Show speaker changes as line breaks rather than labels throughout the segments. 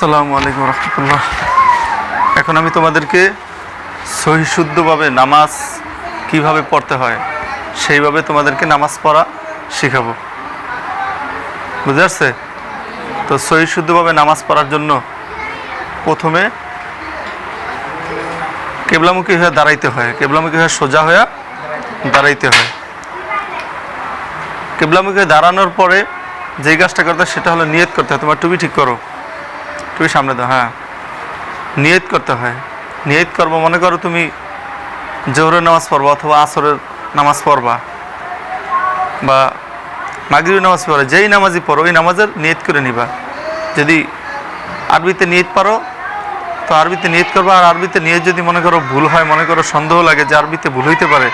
আসসালামু আলাইকুম রহমতুল্লাহ। এখন আমি তোমাদেরকে সহি শুদ্ধভাবে নামাজ কীভাবে পড়তে হয়, সেইভাবে তোমাদেরকে নামাজ পড়া শেখাবো। বুঝতে পারছে? তো সহি শুদ্ধভাবে নামাজ পড়ার জন্য প্রথমে কেবলামুখী হয়ে দাঁড়াইতে হয়, কেবলামুখী হয়ে সোজা হয়ে দাঁড়াইতে হয়। কেবলামুখী দাঁড়ানোর পরে যেই কাজটা করতে সেটা হলো নিয়ত করতে হয়। তোমার টুপি ঠিক করো। তুমি সামনে দাও হ্যাঁ। নিয়ত করতে হয়। নিয়ত করব, মনে করো তুমি জোহরের নামাজ পড়বা অথবা আসরের নামাজ পড়বা বা মাগরিবের নামাজ পড়ো, যেই নামাজই পড়ো, ওই নামাজের নিয়ত করে নিবা। যদি আরবিতে নিয়ত পারো, তো আরবিতে নিয়ত করবা। আর আরবিতে নিয়ত যদি মনে করো ভুল হয়, মনে করো সন্দেহ লাগে যে আরবিতে ভুল হইতে পারে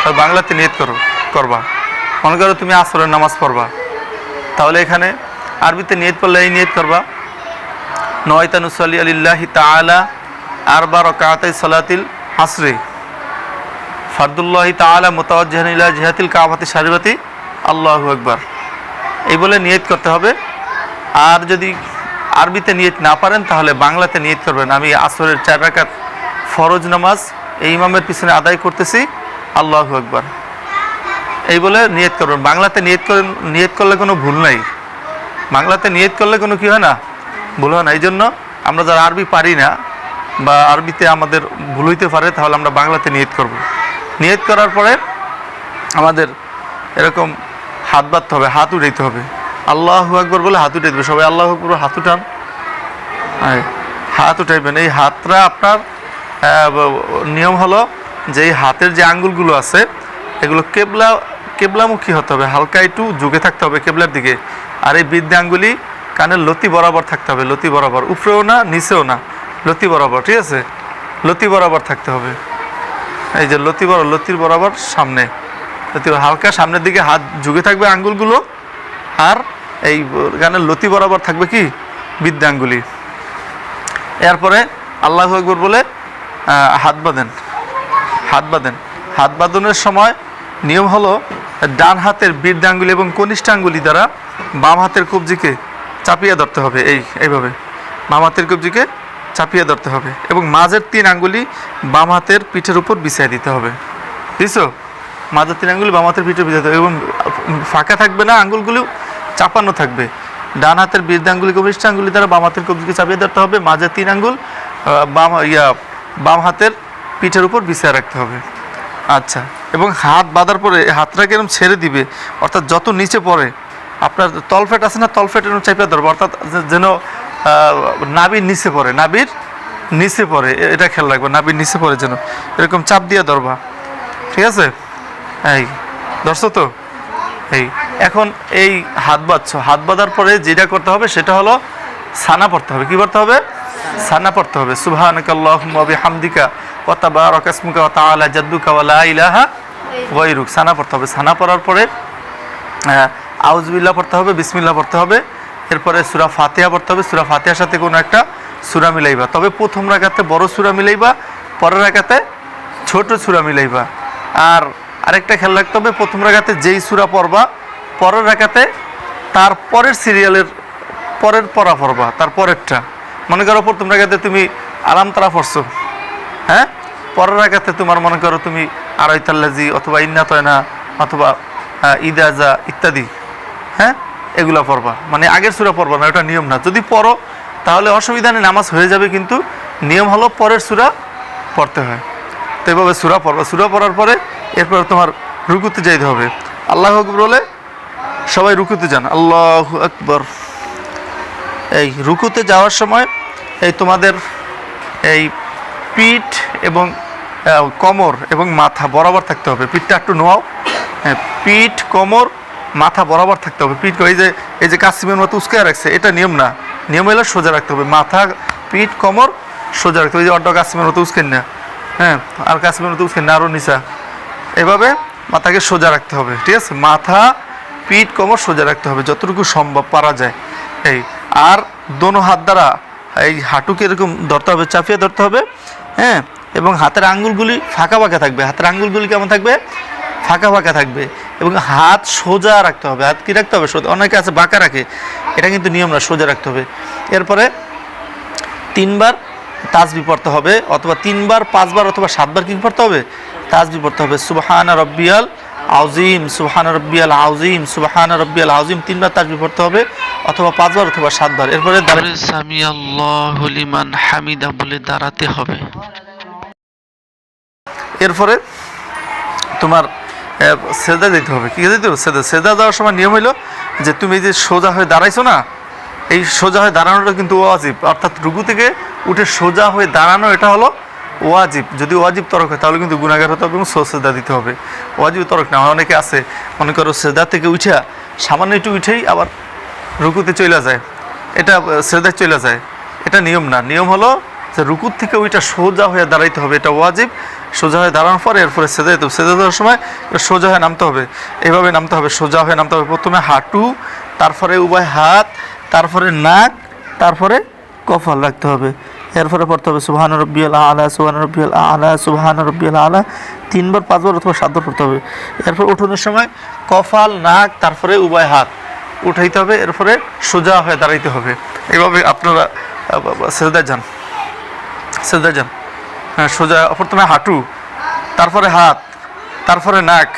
তাহলে বাংলাতে নিয়ত করো, করবা। মনে করো তুমি আসরের নামাজ পড়বা, তাহলে এখানে আরবিতে নিয়ত পড়লে এই নিয়ত করবা নয়তানুসলি আলিল্লাহি তালা আরবা রকাতাই সালাতিল হাসরি। ফারদুল্লাহি তালা মোতাওয়াজ্জাহানিল্লাহ জিহাতিল কাবাতি সারিবাতি আল্লাহু একবার এই বলে নিয়ত করতে হবে। আর যদি আরবিতে নিয়ত না পারেন, তাহলে বাংলাতে নিয়ত করবেন। আমি আসরের চার রাকাত ফরজ নামাজ এই ইমামের পিছনে আদায় করতেছি। আল্লাহু একবার এই বলে নিয়ত করবেন। বাংলাতে নিয়ত করেন নিয়ত করলে কোনো ভুল নাই। বাংলাতে নিয়ত করলে কোনো কি হয় না? ভুল হয় না। এই জন্য আমরা যারা আরবি পারি না বা আরবিতে আমাদের ভুল হইতে পারে, তাহলে আমরা বাংলাতে নিয়ত করব। নিয়ত করার পরে আমাদের এরকম হাত বাঁধতে হবে, হাত উঠাইতে হবে। আল্লাহ আকবর বলে হাত উঠাইতে হবে। সবাই আল্লাহ আকবর হাত উঠান। হাত উঠাইবেন। এই হাতটা আপনার নিয়ম হলো যে এই হাতের যে আঙ্গুলগুলো আছে, এগুলো কেবলা, কেবলামুখী হতে হবে। হালকা একটু ঝুঁকে থাকতে হবে কেবলার দিকে। আর এই বৃদ্ধি আঙ্গুলি কানের লতি বরাবর থাকতে হবে, লতি বরাবর। উপরেও না, নিচেও না, লতি বরাবর, ঠিক আছে? লতি বরাবর থাকতে হবে। এই যে লতি বরাবর, লতির বরাবর সামনে। লতি হালকা সামনের দিকে হাত ঝুঁকে থাকবে আঙ্গুলগুলো। আর এই গানের লতি বরাবর থাকবে কি? বৃদ্ধি আঙ্গুলি এরপরে আল্লাহ আকবর বলে হাত বাঁধেন। হাত বাঁধেন। হাত বাঁধনের সময় নিয়ম হলো ডান হাতের বৃদ্ধ আঙ্গুলি এবং কনিষ্ঠ আঙ্গুলি দ্বারা বাম হাতের কবজিকে চাপিয়ে ধরতে হবে, এই, এইভাবে। বাম হাতের কবজিকে চাপিয়ে ধরতে হবে এবং মাঝের তিন আঙ্গুলি বাম হাতের পিঠের উপর বিছিয়ে দিতে হবে। বুঝছ? মাঝের তিন আঙ্গুলি বাম হাতের পিঠে বিছিয়ে দিতে হবে এবং ফাঁকা থাকবে না, আঙ্গুলগুলো চাপানো থাকবে। ডান হাতের বৃদ্ধ আঙ্গুলি, কনিষ্ঠ আঙ্গুলি দ্বারা বাম হাতের কবজিকে চাপিয়ে ধরতে হবে, মাঝের তিন আঙ্গুল বাম, ইয়া, বাম হাতের পিঠের উপর বিছিয়ে রাখতে হবে। আচ্ছা এবং হাত বাঁধার পরে হাতটাকে এরকম ছেড়ে দিবে, অর্থাৎ যত নিচে পড়ে আপনার তলফেট আছে না তলফেট চাপিয়ে ধরবো। অর্থাৎ যেন নাবির নিচে পড়ে নাবির নিচে পড়ে এটা খেয়াল রাখবে নাবির নিচে পড়ে যেন। এরকম চাপ দিয়ে ধরবা। ঠিক আছে? এই, ধরছো তো? এই, এখন এই হাত বাঁধছো। হাত বাঁধার পরে যেটা করতে হবে, সেটা হলো সানা পড়তে হবে। কি পড়তে হবে? সানা পড়তে হবে। সুবহানাকাল্লাহুম্মা ওয়া বিহামদিকা ওয়া তাবারাকাসমুকা ওয়া তাআলা জাদ্দুকা ওয়া লা ইলাহা গায়রুক। সানা পড়তে হবে। সানা পড়ার পরে আহ, আউজবিল্লাহ পড়তে হবে বিসমিল্লাহ পড়তে হবে। এরপরে সুরা ফাতিহা পড়তে হবে সুরা ফাতিহার সাথে কোনো একটা সুরা মিলাইবা। তবে প্রথম রাখাতে বড় সুরা মিলাইবা পরের রাখাতে ছোট সুরা মিলাইবা। আর আরেকটা খেয়াল রাখতে হবে প্রথম রাখাতে যেই সুরা পড়বা পরের রাখাতে তার পরের সিরিয়ালের পরের পড়া পড়বা তার পরেরটা। মনে করো প্রথম রাখাতে তুমি আরাম তারা পড়ছো হ্যাঁ? পরের রাখাতে তোমার মনে করো তুমি আড়াইতাল্লাজি অথবা ইন্নাতয়না অথবা ইদাজা ইত্যাদি। হ্যাঁ? এগুলো পড়বা। মানে আগের সুরা পড়বা না, ওটা নিয়ম না। যদি পড়ো, তাহলে অসুবিধা নেই, নামাজ হয়ে যাবে কিন্তু নিয়ম হলো পরের সুরা পড়তে হয়। তো এভাবে সুরা পড়বা। সুরা পড়ার পরে এরপর তোমার রুকুতে যাইতে হবে। আল্লাহ আকবর বলে, সবাই রুকুতে যান। আল্লাহ আকবর। এই রুকুতে যাওয়ার সময় এই তোমাদের এই পিঠ এবং কোমর এবং মাথা বরাবর থাকতে হবে। পিঠটা একটু নোয়াও। হ্যাঁ পিঠ, কোমর মাথা বরাবর থাকতে হবে। পিঠ এই যে এই যে কাশ্মীর মতো উস্কে রাখছে, এটা নিয়ম না। নিয়ম হলে সোজা রাখতে হবে। মাথা, পিঠ, কোমর সোজা রাখতে হবে। এই যে অড্ড কাশ্মীর মতো উস্কেন না হ্যাঁ আর কাশ্মীর মতো উস্কেন না আরও নিচা। এভাবে মাথাকে সোজা রাখতে হবে, ঠিক আছে? মাথা, পিঠ, কোমর সোজা রাখতে হবে, যতটুকু সম্ভব পারা যায়। এই, আর দোনো হাত দ্বারা এই হাঁটুকে এরকম ধরতে হবে, চাপিয়ে ধরতে হবে হ্যাঁ? এবং হাতের আঙ্গুলগুলি ফাঁকা ফাঁকা থাকবে। হাতের আঙ্গুলগুলি কেমন থাকবে? ফাঁকা ফাঁকা থাকবে। এবং হাত সোজা রাখতে হবে। হাত কি রাখতে হবে? সোজা অনেকে আছে বাঁকা রাখে। এটা কিন্তু নিয়ম না সোজা রাখতে হবে। এরপরে তিনবার তাজবি পড়তে হবে অথবা তিনবার পাঁচবার অথবা সাতবার কি পড়তে হবে? তাজবি পড়তে হবে। সুবহান রব্বিয়াল আউজিম সুবহান রব্বিয়াল আউজিম সুবহান রব্বিয়াল আউজিম তিনবার তাজবি পড়তে হবে অথবা পাঁচবার অথবা সাতবার। এরপরে দাঁড়ায়
তারপরে সামি আল্লাহ লিমান হামিদা বলে দাঁড়াতে হবে।
এরপরে তোমার সেদা দিতে হবে। কি দিতে হবে? সেদা সেদা দেওয়ার সময় নিয়ম হইল যে তুমি যে সোজা হয়ে দাঁড়াইছো না, এই সোজা হয়ে দাঁড়ানোটা কিন্তু ওয়াজিব। অর্থাৎ রুকু থেকে উঠে সোজা হয়ে দাঁড়ানো, এটা হলো ওয়াজিব। যদি ওয়াজিব তরক হয়, তাহলে কিন্তু গুণাগার হতে হবে এবং সেদা দিতে হবে। ওয়াজিব তরক না, অনেকে আছে, মনে করো সেদা থেকে উঠা সামান্য একটু উঠেই আবার রুকুতে চলে যায়। এটা সেদায় চলে যায়। এটা নিয়ম না। নিয়ম হলো যে রুকুর থেকে ওইটা সোজা হয়ে দাঁড়াইতে হবে, এটা ওয়াজিব। সোজা হয়ে দাঁড়ানোর পরে এরপরে সেজে দিতে হবে। সেদা দেওয়ার সময় সোজা হয়ে নামতে হবে। এইভাবে নামতে হবে, সোজা হয়ে নামতে হবে। প্রথমে হাঁটু, তারপরে উভয় হাত, তারপরে নাক, তারপরে কপাল রাখতে হবে। এরপরে পড়তে হবে, সুবহান রব্বিয়াল আলা, সুবহান রব্বিয়াল আলা, সুবহান রব্বিয়াল আলা। তিনবার, পাঁচবার অথবা সাতবার পড়তে হবে। এরপর উঠোনের সময় কফাল নাক, তারপরে উভয় হাত উঠাইতে হবে। এরপরে সোজা হয়ে দাঁড়াইতে হবে। এইভাবে আপনারা সেজদা যান। সেজদা যান। সোজা, প্রথমে হাঁটু, তারপরে হাত, তারপরে নাক,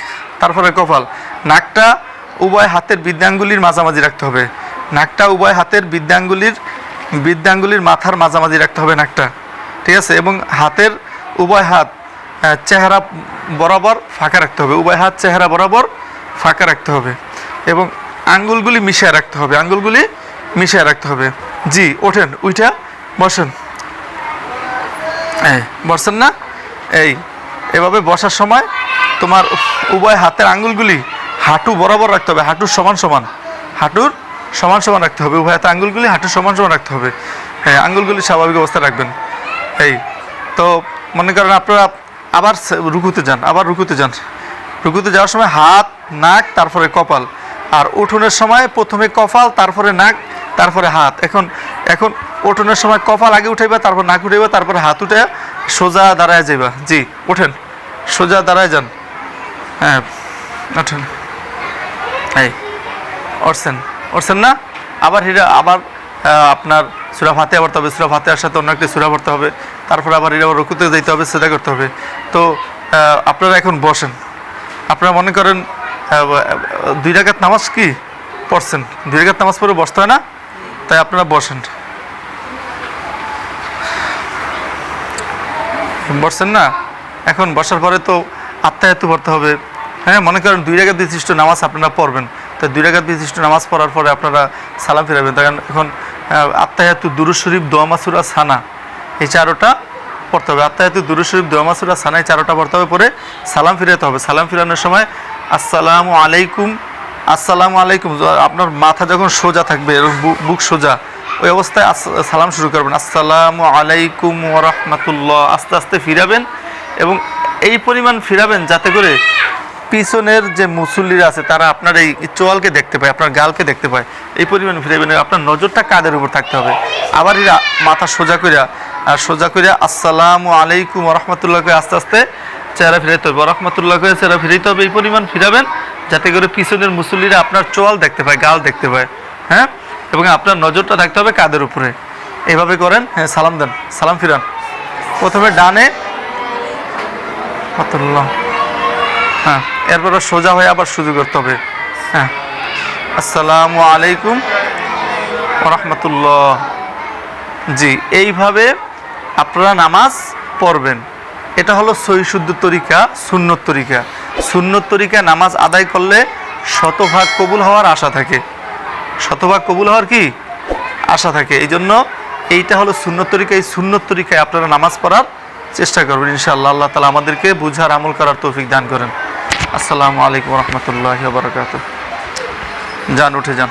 তারপরে কপাল। নাকটা উভয় হাতের বৃদ্ধাঙ্গুলির মাঝামাঝি রাখতে হবে। নাকটা উভয় হাতের বৃদ্ধাঙ্গুলির বৃদ্ধাঙ্গুলির মাথার মাঝামাঝি রাখতে হবে নাকটা। ঠিক আছে? এবং হাতের উভয় হাত চেহারা বরাবর ফাঁকা রাখতে হবে। উভয় হাত চেহারা বরাবর ফাঁকা রাখতে হবে। এবং আঙ্গুলগুলি মিশিয়ে রাখতে হবে। আঙ্গুলগুলি মিশিয়ে রাখতে হবে। জি, ওঠেন উইটা বসেন। এই বসছেন না? এই, এভাবে বসার সময় তোমার উভয় হাতের আঙ্গুলগুলি হাঁটু বরাবর রাখতে হবে, হাঁটুর সমান সমান। হাঁটুর সমান সমান রাখতে হবে, উভয় হাতের আঙ্গুলগুলি হাঁটুর সমান সমান রাখতে হবে। হ্যাঁ আঙ্গুলগুলি স্বাভাবিক অবস্থায় রাখবেন। এই, তো মনে করেন আপনারা আবার রুকুতে যান, আবার রুকুতে যান। রুকুতে যাওয়ার সময় হাত, নাক, তারপরে কপাল। আর উঠোনের সময় প্রথমে কপাল, তারপরে নাক, তারপরে হাত। এখন এখন উঠোনের সময় কপাল আগে উঠাইবা, তারপর নাক উঠাইবা, তারপর হাত উঠে সোজা দাঁড়ায় যাইবা। জি ওঠেন সোজা দাঁড়ায় যান। হ্যাঁ ওঠেন এই, উঠছেন। উঠছেন না? আবার হিরা, আবার আপনার সুরা ফাতে পড়তে হবে। সুরা ফাতে সাথে অন্য একটি সুরা পড়তে হবে। তারপর আবার হিরা আবার রুকুতে যেতে হবে সেটা করতে হবে। তো আপনারা এখন বসেন। আপনারা মনে করেন দুই রাকাত নামাজ কি পড়ছেন? দুই রাকাত নামাজ পড়ে বসতে হয় না? তাই আপনারা বসেন। বসছেন না? এখন বসার পরে তো আত্মায়াতু পড়তে হবে। হ্যাঁ মনে করেন দুই রাগাত বিশিষ্ট নামাজ আপনারা পড়বেন। তো দুই রাগাত বিশিষ্ট নামাজ পড়ার পরে আপনারা সালাম ফিরাবেন। তখন এখন আত্মায়াতু দুরু দোয়া মাসুরা, সানা, এই চারোটা পড়তে হবে। আত্মায়াতু দুরু শরীফ, দোয়া মাসুরা, সানা, এই চারোটা পড়তে হবে। পরে সালাম ফিরাতে হবে। সালাম ফিরানোর সময়, আসসালামু আলাইকুম আসসালামু আলাইকুম। আপনার মাথা যখন সোজা থাকবে বুক সোজা, ওই অবস্থায় সালাম শুরু করবেন। আসসালামু আলাইকুম ওরহমতুল্লাহ আস্তে আস্তে ফিরাবেন এবং এই পরিমাণ ফিরাবেন যাতে করে পিছনের যে মুসল্লিরা আছে, তারা আপনার এই চোয়ালকে দেখতে পায়, আপনার গালকে দেখতে পায়। এই পরিমাণ ফিরাবেন, আপনার নজরটা কাদের উপর থাকতে হবে? আবার এরা মাথা সোজা করিয়া আর সোজা করিয়া আসসালামু আলাইকুম রহমতুল্লাহকে আস্তে আস্তে চেহারা ফিরাইতে হবে। রহমতুল্লাহ করে চেহারা ফিরাইতে হবে, এই পরিমাণ ফিরাবেন। যাতে করে পিছনের মুসল্লিরা আপনার চোয়াল দেখতে পায়, গাল দেখতে পায় হ্যাঁ? এবং আপনার নজরটা থাকতে হবে কাদের উপরে। এভাবে করেন হ্যাঁ সালাম দেন, সালাম ফিরান। প্রথমে ডানে হ্যাঁ এরপরে সোজা হয়ে আবার শুরু করতে হবে। হ্যাঁ। আসসালামু আলাইকুম রহমতুল্লাহ। জি, এইভাবে আপনারা নামাজ পড়বেন। এটা হলো সহিশুদ্ধ তরিকা, সুন্নত তরিকা। সুন্নত তরিকা নামাজ আদায় করলে শতভাগ কবুল হওয়ার আশা থাকে। শতভাগ কবুল হওয়ার কি? আশা থাকে। এই জন্য এইটা হলো সুন্নত তরিকা। এই সুন্নত তরিকায় আপনারা নামাজ পড়ার চেষ্টা করবেন, ইনশাআল্লাহ। আল্লাহ তালা আমাদেরকে বুঝার, আমল করার তৌফিক দান করেন। আসসালামু আলাইকুম রহমতুল্লাহ বারকাত যান, উঠে যান।